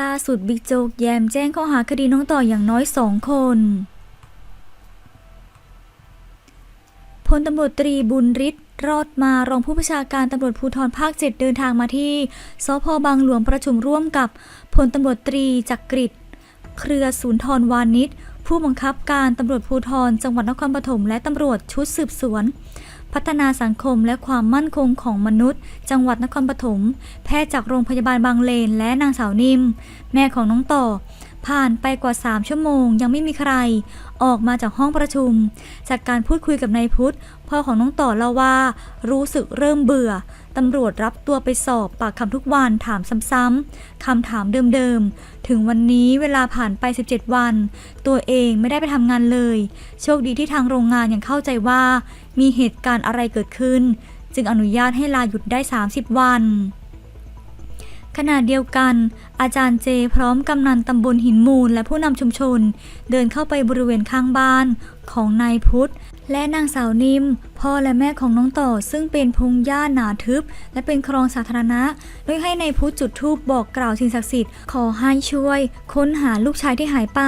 ล่าสุดบิ๊กโจ๊กแยมแจ้งข้อหาคดีน้องต่ออย่างน้อยสองคนพลตำรวจตรีบุญฤทธิ์รอดมารองผู้บัญชาการตำรวจภูธรภาค 7 เดินทางมาที่สพบางหลวงประชุมร่วมกับพลตำรวจตรีจักริดเครือศูนย์ทรวานิชผู้บังคับการตำรวจภูธรจังหวัดนครปฐมและตำรวจชุดสืบสวน พัฒนาสังคมและความมั่นคงของมนุษย์ จังหวัดนครปฐมแพทย์จากโรงพยาบาลบางเลน และนางสาวนิ่ม แม่ของน้องต่อ ผ่านไปกว่า 3 ชั่วโมง ยังไม่มีใคร ออกมาจากห้องประชุม จากการพูดคุยกับนายพุทธพ่อของน้องต่อเล่าว่า รู้สึกเริ่มเบื่อตำรวจรับตัวไปสอบปากคำทุกวันถามซ้ำๆคำถามเดิมๆ ถึงวันนี้เวลาผ่านไป 17 วัน ตัวเองไม่ได้ไปทำงานเลย โชคดีที่ทางโรงงานยังเข้าใจว่า มีเหตุการณ์อะไรเกิดขึ้น จึงอนุญาตให้ลาหยุดได้ 30 วัน ขณะเดียวกัน อาจารย์เจพร้อมกำนันตำบลหินมูลและผู้นำชุมชน เดินเข้าไปบริเวณข้างบ้านของนายพุทธ และนางสาวนิม พ่อและแม่ของน้องต่อซึ่งเป็นพงหญ้าหนาทึบ และเป็นคลองสาธารณะ โดยให้นายพุทธจุดธูปบอกกล่าวสิ่งศักดิ์สิทธิ์ขอให้ช่วย ค้นหาลูกชายที่หายไป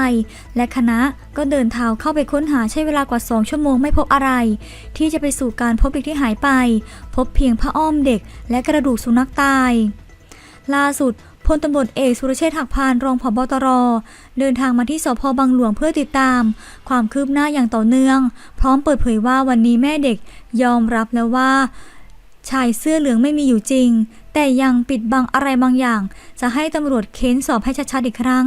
และคณะก็เดินเท้าเข้าไปค้นหาใช้เวลากว่า2ชั่วโมงไม่พบอะไร ที่จะไปสู่การพบเด็กที่หายไป พบเพียงผ้าอ้อมเด็กและกระดูกสุนัขตาย ล่าสุดพลตำรวจเอกสุรเชษฐ์หักพานรองผบตร เดินทางมาที่สพบางหลวงเพื่อติดตาม ความคืบหน้าอย่างต่อเนื่อง พร้อมเปิดเผยว่าวันนี้แม่เด็กยอมรับแล้วว่า ชายเสื้อเหลืองไม่มีอยู่จริง แต่ยังปิดบังอะไรบางอย่าง จะให้ตำรวจเค้นสอบให้ชัดๆอีกครั้ง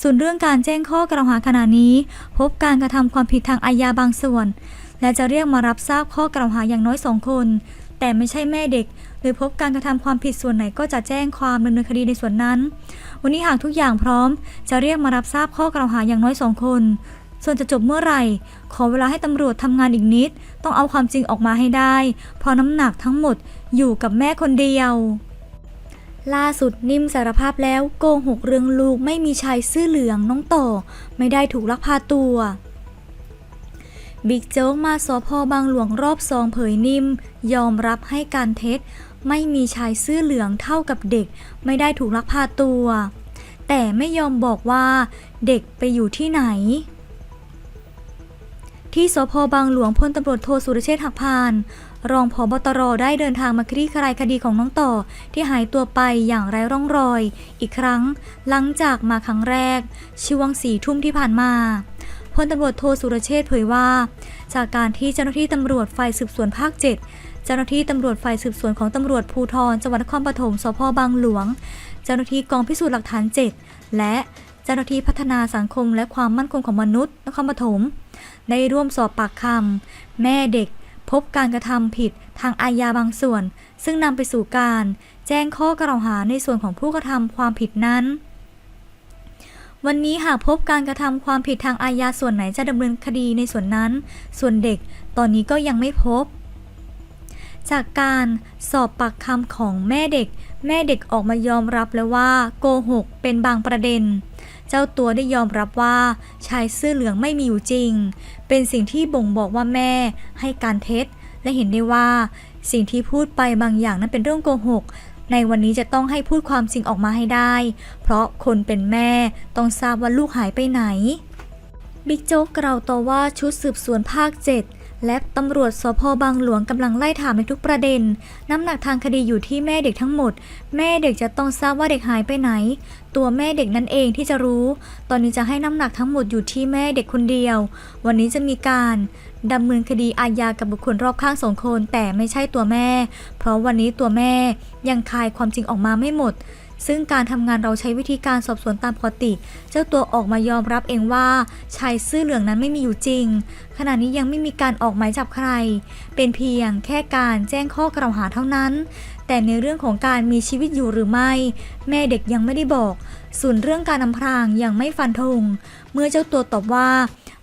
ส่วนเรื่องการแจ้งข้อกล่าวหาขณะนี้ พบการกระทำความผิดทางอาญาบางส่วน และจะเรียกมารับทราบข้อกล่าวหาอย่างน้อยสองคน แต่ไม่ใช่แม่เด็กโดยพบการกระทำความผิดส่วนไหนก็จะแจ้งความดำเนินคดีในส่วนนั้น วันนี้หากทุกอย่างพร้อม จะเรียกมารับทราบข้อกล่าวหาอย่างน้อยสองคน ส่วนจะจบเมื่อไหร่ ขอเวลาให้ตำรวจทำงานอีกนิด ต้องเอาความจริงออกมาให้ได้ เพราะน้ำหนักทั้งหมดอยู่กับแม่คนเดียวล่าสุดนิ่มสารภาพแล้วโกหกเรื่องลูกไม่มีชายเสื้อเหลืองน้องต่อ ไม่ได้ถูกลักพาตัว บิ๊กโจ๊กมาสพบางหลวงรอบซองเผยนิ่ม ยอมรับให้การเท็จ ไม่มีชายเสื้อเหลืองเท่ากับเด็ก ไม่ได้ถูกลักพาตัว แต่ไม่ยอมบอกว่าเด็กไปอยู่ที่ไหน ที่สพบางหลวงพลตำรวจโทสุรเชษฐ์หักพานรองผบตรได้เดินทางมาคลี่คลายคดีของน้องต่อ ที่หายตัวไปอย่างไร้ร่องรอย อีกครั้ง หลังจากมาครั้งแรก ช่วงสี่ทุ่มที่ผ่านมา พลตำรวจโทสุรเชษเผยว่า จากการที่เจ้าหน้าที่ตำรวจฝ่ายสืบสวนภาค 7 เจ้าหน้าที่ตำรวจฝ่ายสืบสวนของตำรวจภูธรจังหวัดนครปฐมสพบางหลวง เจ้าหน้าที่กองพิสูจน์หลักฐาน 7 และเจ้าหน้าที่พัฒนาสังคมและความมั่นคงของมนุษย์นครปฐมได้ร่วมสอบปากคำแม่เด็กพบการกระทำผิดทางอาญาบางส่วน ซึ่งนำไปสู่การ แจ้งข้อกล่าวหาในส่วนของผู้กระทำความผิดนั้น วันนี้หากพบการกระทำความผิดทางอาญาส่วนไหนจะดำเนินคดีในส่วนนั้น ส่วนเด็กตอนนี้ก็ยังไม่พบ จากการสอบปากคำของแม่เด็ก แม่เด็กออกมายอมรับแล้วว่าโกหกเป็นบางประเด็น เจ้าตัวได้ยอมรับว่าชายเสื้อเหลืองไม่มีอยู่จริง เป็นสิ่งที่บ่งบอกว่าแม่ให้การเท็จ และเห็นได้ว่าสิ่งที่พูดไปบางอย่างนั้นเป็นเรื่องโกหก ในวันนี้จะต้องให้พูดความจริงออกมาให้ได้ เพราะคนเป็นแม่ต้องทราบว่าลูกหายไปไหน บิ๊กโจ๊กกล่าวต่อว่าชุดสืบสวนภาค 7 และตำรวจสพบางหลวงกำลังไล่ถามในทุกประเด็น น้ำหนักทางคดีอยู่ที่แม่เด็กทั้งหมด แม่เด็กจะต้องทราบว่าเด็กหายไปไหน ตัวแม่เด็กนั่นเองที่จะรู้ ตอนนี้จะให้น้ำหนักทั้งหมดอยู่ที่แม่เด็กคนเดียว วันนี้จะมีการดำเนินคดีอาญากับบุคคลรอบข้างสองคนแต่ไม่ใช่ตัวแม่ เพราะวันนี้ตัวแม่ยังคายความจริงออกมาไม่หมด ซึ่งการทำงานเราใช้วิธีการสอบสวนตามปกติ เจ้าตัวออกมายอมรับเองว่าชายเสื้อเหลืองนั้นไม่มีอยู่จริง ขณะนี้ยังไม่มีการออกหมายจับใคร เป็นเพียงแค่การแจ้งข้อกล่าวหาเท่านั้น แต่ในเรื่องของการมีชีวิตอยู่หรือไม่ แม่เด็กยังไม่ได้บอก ส่วนเรื่องการอำพรางยังไม่ฟันธง เมื่อเจ้าตัวตอบว่า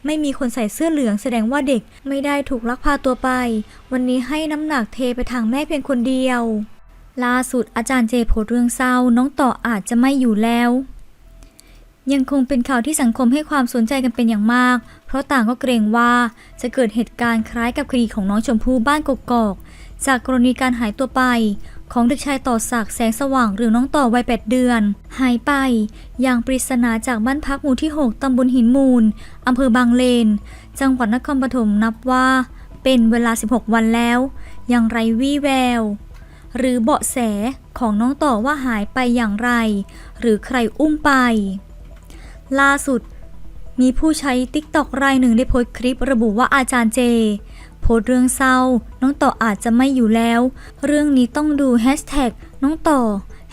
ไม่มีคนใส่เสื้อเหลืองแสดงว่าเด็กไม่ได้ถูกลักพาตัวไป วันนี้ให้น้ำหนักเทไปทางแม่เพียงคนเดียว ล่าสุดอาจารย์เจโพสเรื่องเศร้าน้องต่ออาจจะไม่อยู่แล้ว ยังคงเป็นข่าวที่สังคมให้ความสนใจกันเป็นอย่างมาก เพราะต่างก็เกรงว่าจะเกิดเหตุการณ์คล้ายกับคดีของน้องชมพู่บ้านกกอก จากกรณีการหายตัวไป ของเด็กชายต่อศักดิ์แสงสว่างหรือน้องต่อวัย 8 เดือน หายไป อย่างปริศนาจากบ้านพักหมู่ที่ 6 ตำบลหินมูลอำเภอบางเลน จังหวัดนครปฐมนับว่า เป็นเวลา 16 วันแล้ว ยังไรวี่แวว หรือเบาะแสของน้องต่อว่าหายไปอย่างไร หรือใครอุ้มไป ล่าสุด มีผู้ใช้ติ๊กตอกรายหนึ่งได้โพสต์คลิประบุว่าอาจารย์เจ โพสต์เรื่องเศร้า น้องต่ออาจจะไม่อยู่แล้ว เรื่องนี้ต้องดูแฮชแท็กน้องต่อ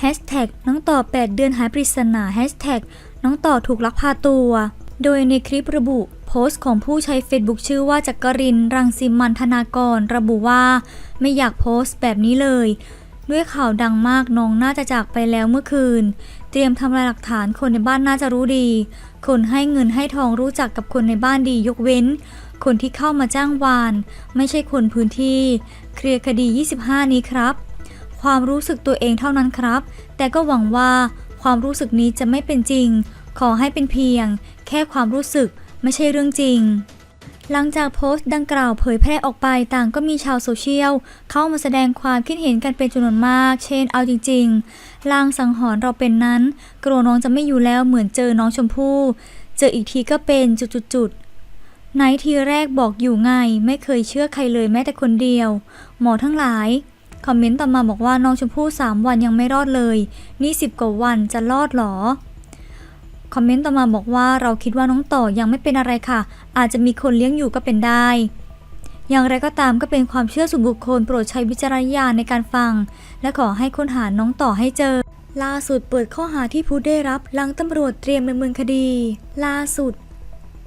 แฮชแท็กน้องต่อ 8 เดือนหายปริศนาแฮชแท็กน้องต่อถูกลักพาตัว โดยในคลิประบุ โพสต์ของผู้ใช้ Facebook ชื่อว่าจักรินร์รังสิมันธนากร ระบุว่า ไม่อยากโพสต์แบบนี้เลย ด้วยข่าวดังมากน้องน่าจะจากไปแล้วเมื่อคืน เตรียมทำลายหลักฐานคนในบ้านน่าจะรู้ดี คนให้เงินให้ทองรู้จักกับคนในบ้านดียกเว้น คนที่เข้ามาจ้างวาน ไม่ใช่คนพื้นที่ เคลียร์คดี 25 นี้ครับ ความรู้สึกตัวเองเท่านั้นครับ แต่ก็หวังว่าความรู้สึกนี้จะไม่เป็นจริง ขอให้เป็นเพียง แค่ความรู้สึก ไม่ใช่เรื่องจริง หลังจากโพสต์ดังกล่าวเผยแพร่ออกไปต่างก็มีชาวโซเชียล เข้ามาแสดงความคิดเห็นกันเป็นจำนวนมาก เช่นเอาจริงๆลางสังหรณ์เราเป็นนั้น กลัวน้องจะไม่อยู่แล้วเหมือนเจอน้องชมพู่เจออีกทีก็เป็นจุดๆไหนทีแรกบอกอยู่ไง ไม่เคยเชื่อใครเลยแม้แต่คนเดียว หมอทั้งหลาย คอมเมนต์ต่อมาบอกว่าน้องชมพู่3วันยังไม่รอดเลย นี่10กว่าวันจะรอดหรอ คอมเมนต์ต่อมาบอกว่าเราคิดว่าน้องต่อยังไม่เป็นอะไรค่ะ อาจจะมีคนเลี้ยงอยู่ก็เป็นได้ อย่างไรก็ตามก็เป็นความเชื่อส่วนบุคคลโปรดใช้วิจารณญาณในการฟัง และขอให้ค้นหาน้องต่อให้เจอ ล่าสุดเปิดข้อหาที่ผู้ได้รับหลังตำรวจเตรียมดำเนินคดี ล่าสุด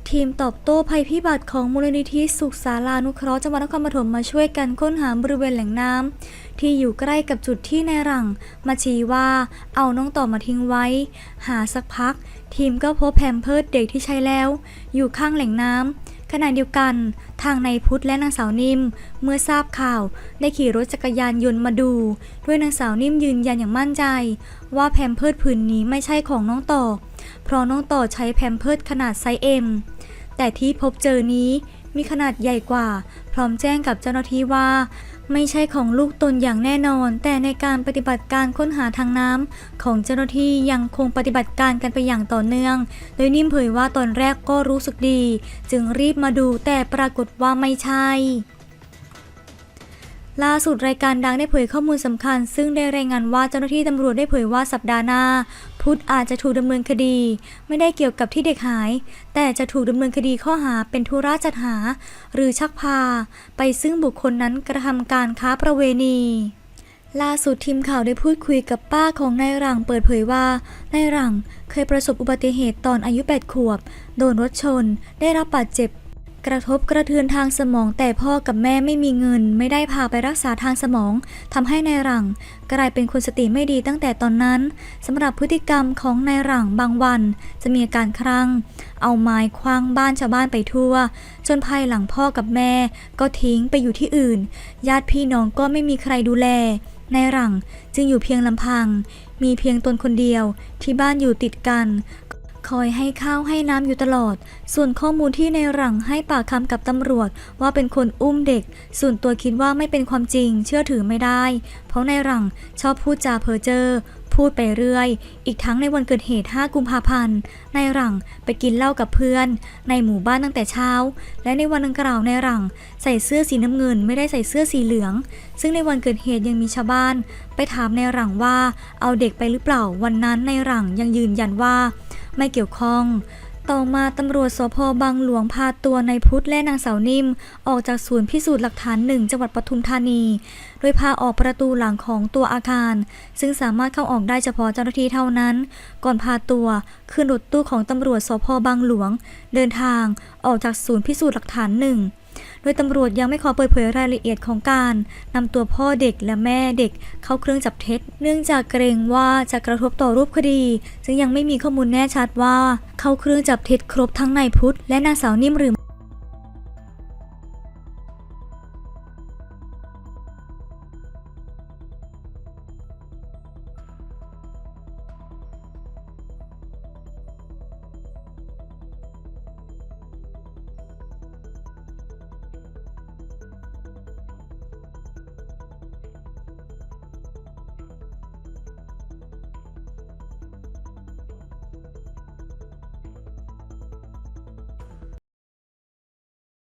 ทีมตอบโต้ภัยพิบัติของมูลนิธิสุขศาลานุเคราะห์จังหวัดนครปฐมมาช่วยกันค้นหาบริเวณแหล่งน้ำที่อยู่ใกล้กับจุดที่นายหลัง มาชี้ว่าเอาน้องต่อมาทิ้งไว้ หาสักพัก ทีมก็พบแพมเพิร์ดเด็กที่ใช้แล้ว อยู่ข้างแหล่งน้ำ ขณะเดียวกัน ทางนายพุทธและนางสาวนิ่ม เมื่อทราบข่าวได้ขี่รถจักรยานยนต์มาดู ด้วยนางสาวนิ่มยืนยันอย่างมั่นใจ ว่าแพมเพิร์ดผืนนี้ไม่ใช่ของน้องต่อ เพราะน้องต่อใช้แพมเพิร์ดขนาดไซส์เอ็มแต่ที่พบเจอนี้ มีขนาดใหญ่กว่า พร้อมแจ้งกับเจ้าหน้าที่ว่า ไม่ใช่ของลูกตนอย่างแน่นอน แต่ในการปฏิบัติการค้นหาทางน้ำของเจ้าหน้าที่ยังคงปฏิบัติการกันไปอย่างต่อเนื่อง โดยนิ่มเผยว่าตอนแรกก็รู้สึกดี จึงรีบมาดูแต่ปรากฏว่าไม่ใช่ ล่าสุดรายการดังได้เผยข้อมูลสำคัญ ซึ่งได้รายงานว่าเจ้าหน้าที่ตำรวจได้เผยว่าสัปดาห์หน้า พุทธอาจจะถูกดำเนินคดี ไม่ได้เกี่ยวกับที่เด็กหาย แต่จะถูกดำเนินคดีข้อหาเป็นธุระจัดหา หรือชักพา ไปซึ่งบุคคลนั้นกระทำการค้าประเวณีล่าสุดทีมข่าวได้พูดคุยกับป้าของนายหลังเปิดเผยว่านายหลังเคยประสบอุบัติเหตุตอนอายุ 8 ขวบ โดนรถชน ได้รับบาดเจ็บ กระทบกระเทือนทางสมองแต่พ่อกับแม่ไม่มีเงิน ไม่ได้พาไปรักษาทางสมองทำให้นายหลัง กลายเป็นคนสติไม่ดีตั้งแต่ตอนนั้นสำหรับพฤติกรรมของนายหลังบางวัน จะมีอาการครั่งเอาไม้คว้างบ้านชาวบ้านไปทั่ว จนภายหลังพ่อกับแม่ ก็ทิ้งไปอยู่ที่อื่น ญาติพี่น้องก็ไม่มีใครดูแลนายหลังจึงอยู่เพียงลำพัง มีเพียงตนคนเดียวที่บ้านอยู่ติดกัน คอยให้ข้าวให้น้ำอยู่ตลอด ส่วนข้อมูลที่ในหลังให้ปากคำกับตำรวจ ว่าเป็นคนอุ้มเด็ก ส่วนตัวคิดว่าไม่เป็นความจริง เชื่อถือไม่ได้ เพราะในหลังชอบพูดจาเพ้อเจ้อพูดไปเรื่อย อีกทั้งในวันเกิดเหตุ 5 กุมภาพันธ์นายหลังไปกินเหล้ากับเพื่อน ในหมู่บ้านตั้งแต่เช้า และในวันดังกล่าวในายหลังใส่เสื้อสีน้ำเงินไม่ได้ใส่เสื้อสีเหลือง ซึ่งในวันเกิดเหตุยังมีชาวบ้าน ไปถามในายหลังว่า เอาเด็กไปหรือเปล่า วันนั้นในายหลังยังยืนยันว่า ไม่เกี่ยวข้อง ต่อมาตำรวจสพบางหลวงพาตัวนายพุทธและนางสาวนิ่ม ออกจากศูนย์พิสูจน์หลักฐานหนึ่งจังหวัดปทุมธานี โดยพาออกประตูหลังของตัวอาคาร ซึ่งสามารถเข้าออกได้เฉพาะเจ้าหน้าที่เท่านั้น ก่อนพาตัวขึ้นรถตู้ของตำรวจสพบางหลวง เดินทางออกจากศูนย์พิสูจน์หลักฐานหนึ่ง โดยตำรวจยังไม่ขอเปิดเผยรายละเอียดของการนำตัวพ่อเด็กและแม่เด็กเข้าเครื่องจับเท็จ เนื่องจากเกรงว่าจะกระทบต่อรูปคดี ซึ่งยังไม่มีข้อมูลแน่ชัดว่าเข้าเครื่องจับเท็จครบทั้งนายพุทธและนางสาวนิ่มหรือ